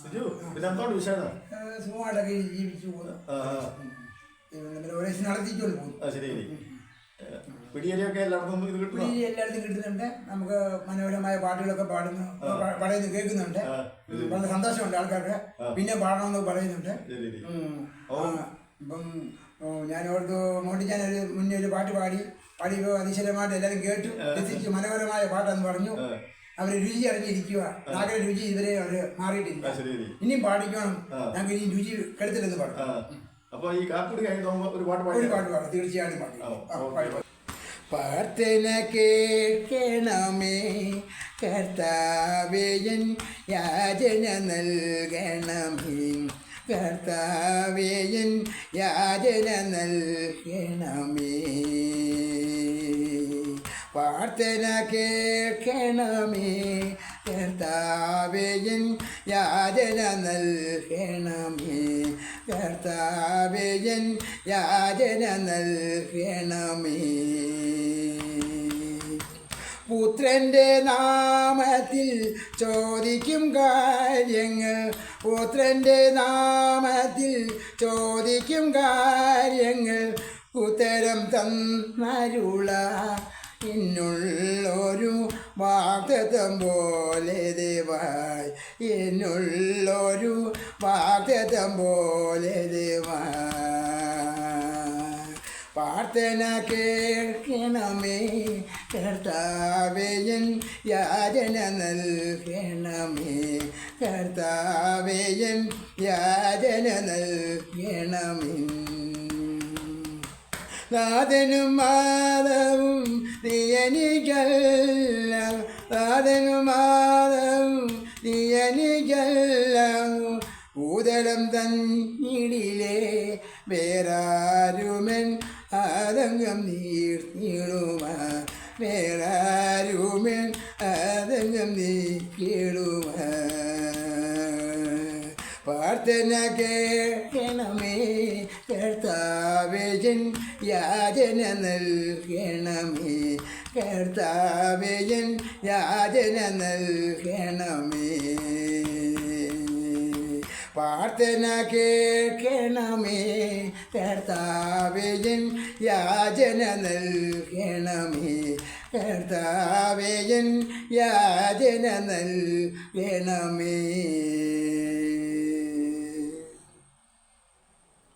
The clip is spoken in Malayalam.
സിജു പിന്നെ എന്തോണ്ട് വിശേഷം? സുഖമായിട്ടൊക്കെ ജീവിച്ചു പോകുന്നു ഓരോ നടത്തിക്കൊണ്ട് പോകുന്നു. ശരി പിടിയരിയൊക്കെ എല്ലായിടത്തും ഇത് കിട്ടുന്ന? ഈ എല്ലായിടത്തും കിട്ടുന്നുണ്ട്. നമുക്ക് മനോഹരമായ പാട്ടുകളൊക്കെ പാടുന്നു. പറയുന്നു കേൾക്കുന്നുണ്ട്. വളരെ സന്തോഷമുണ്ട് ആൾക്കാർക്ക്. പിന്നെ പാടണമെന്ന് പറയുന്നുണ്ട്. ഇപ്പം ഞാൻ ഓർത്ത് മോണ്ടി ഞാൻ ഒരു മുന്നേ ഒരു പാട്ട് പാടി. പാടിയപ്പോൾ അതിശയമായിട്ട് എല്ലാവരും കേട്ടു. രസിച്ച് മനോഹരമായ പാട്ടെന്ന് പറഞ്ഞു. അവർ രുചി അറിഞ്ഞിരിക്കുക നാഗര രുചി ഇവരെ അവർ മാറിയിട്ടില്ല. ഇനിയും പാടിക്കണം. ഞങ്ങൾക്ക് ഇനി രുചി കെടുത്തില്ലെന്ന് ആ. അപ്പൊ ഈ തോന്നുമ്പോ ഒരു പാട്ട് പാടി പാട്ട് പാടും. തീർച്ചയായിട്ടും പാടി. പാടി, പാടി. പ്രാർത്ഥന കേൾക്കണമേ. കർത്താവേയൻ യാചന നൽകണമേ. കർത്താവേയൻ യാചന നൽകണമേ. പ്രാർത്ഥന കേൾക്കണമേ. കർത്താവേയൻ യാതന നൽകണമേ. കർത്താവേയൻ യാതന നൽകണമേ. പുത്രന്റെ നാമത്തിൽ ചോദിക്കും കാര്യങ്ങൾ. പുത്രന്റെ നാമത്തിൽ ചോദിക്കും കാര്യങ്ങൾ. ഉത്തരം തന്നരുള എന്നുള്ളൊരു വാഗ്ദത്തം പോലെ ദേവായി എന്നുള്ളൊരു വാഗ്ദത്തം പോലെ ദേവായി പ്രാർത്ഥന കേൾക്കണമേ കർത്താവേയൻ യാചന നൽകണമേ. കർത്താവേയൻ യാചന നൽകണമേ. നാഥനും മാധവും നീയനിക്കല്ല നാഥനും മാധവും നീയനിക്കല്ല ഭൂതലം തന്നിടിലേ വേറാരുമൻ ആതങ്കം നീർത്തിടുമ വേറാരുമൻ ആതങ്കം നീക്കിടുമ പ്രാർത്ഥന കേൾക്കണമേ. കർത്താവേജൻ യാചന നൽകണമേ. കർത്താവേജൻ യാചന നൽകണമേ. പ്രാർത്ഥന കേൾക്കണമേ. കർത്താവേജൻ യാചന നൽകണമേ. കർത്താവേജൻ യാചന നൽകണമേ.